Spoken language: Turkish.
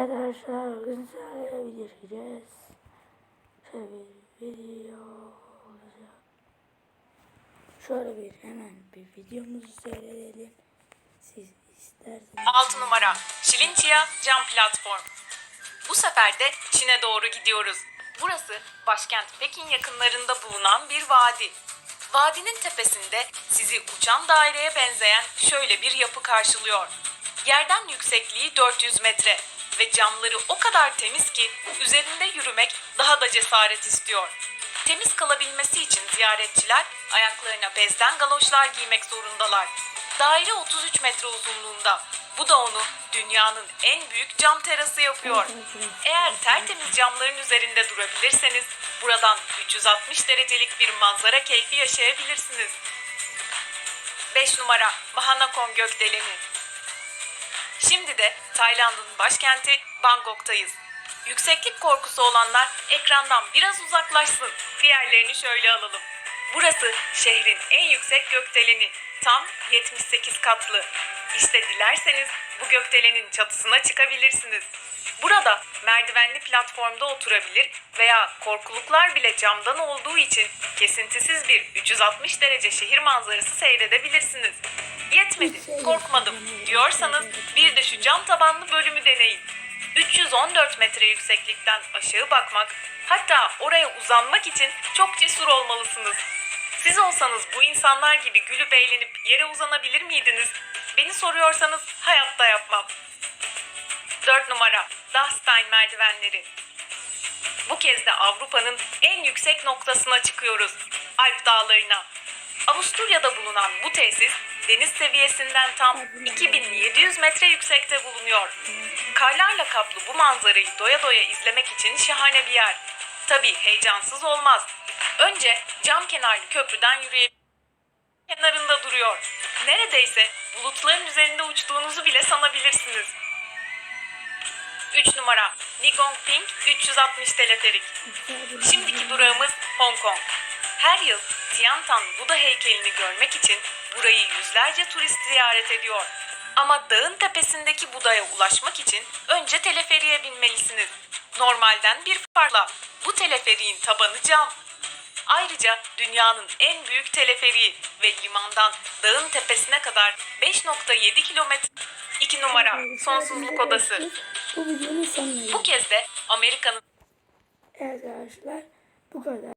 Evet arkadaşlar bugün sizlerle video çekeceğiz. Şöyle bir video olacak. Şöyle bir hemen bir videomuzu seyredelim. Siz isterseniz. 6 numara Şilinçya cam platform. Bu sefer de Çin'e doğru gidiyoruz. Burası başkent Pekin yakınlarında bulunan bir vadi. Vadinin tepesinde sizi uçan daireye benzeyen şöyle bir yapı karşılıyor. Yerden yüksekliği 400 metre ve camları o kadar temiz ki üzerinde yürümek daha da cesaret istiyor. Temiz kalabilmesi için ziyaretçiler ayaklarına bezden galoşlar giymek zorundalar. Daire 33 metre uzunluğunda. Bu da onu dünyanın en büyük cam terası yapıyor. Eğer tertemiz camların üzerinde durabilirseniz buradan 360 derecelik bir manzara keyfi yaşayabilirsiniz. 5 numara Mahanakon Gökdeleni Şimdi de Tayland'ın başkenti Bangkok'tayız. Yükseklik korkusu olanlar ekrandan biraz uzaklaşsın. Diğerlerini şöyle alalım. Burası şehrin en yüksek gökdeleni. Tam 78 katlı. İşte dilerseniz bu gökdelenin çatısına çıkabilirsiniz. Burada merdivenli platformda oturabilir veya korkuluklar bile camdan olduğu için kesintisiz bir 360 derece şehir manzarası seyredebilirsiniz. Yetmedi, korkmadım diyorsanız bir de şu cam tabanlı bölümü deneyin. 314 metre yükseklikten aşağı bakmak, hatta oraya uzanmak için çok cesur olmalısınız. Siz olsanız bu insanlar gibi gülüp eğlenip yere uzanabilir miydiniz? Beni soruyorsanız hayatta yapmam. 4 numara Dachstein merdivenleri. Bu kez de Avrupa'nın en yüksek noktasına çıkıyoruz. Alp dağlarına. Avusturya'da bulunan bu tesis deniz seviyesinden tam 2700 metre yüksekte bulunuyor. Karlarla kaplı bu manzarayı doya doya izlemek için şahane bir yer. Tabii heyecansız olmaz. Önce cam kenarlı köprüden yürüyebilirsiniz kenarında duruyor. Neredeyse bulutların üzerinde uçtuğunuzu bile sanabilirsiniz. 3 numara Nikon Ping 360 teleferik. Şimdiki durağımız Hong Kong. Her yıl Tiantan Buda heykelini görmek için burayı yüzlerce turist ziyaret ediyor. Ama dağın tepesindeki Buda'ya ulaşmak için önce teleferiğe binmelisiniz. Normalden bir farkla bu teleferiğin tabanı cam. Ayrıca dünyanın en büyük teleferiği ve limandan dağın tepesine kadar 5.7 kilometre 2 numara sonsuzluk odası. Bu kez de Amerika'nın Evet arkadaşlar bu kadar.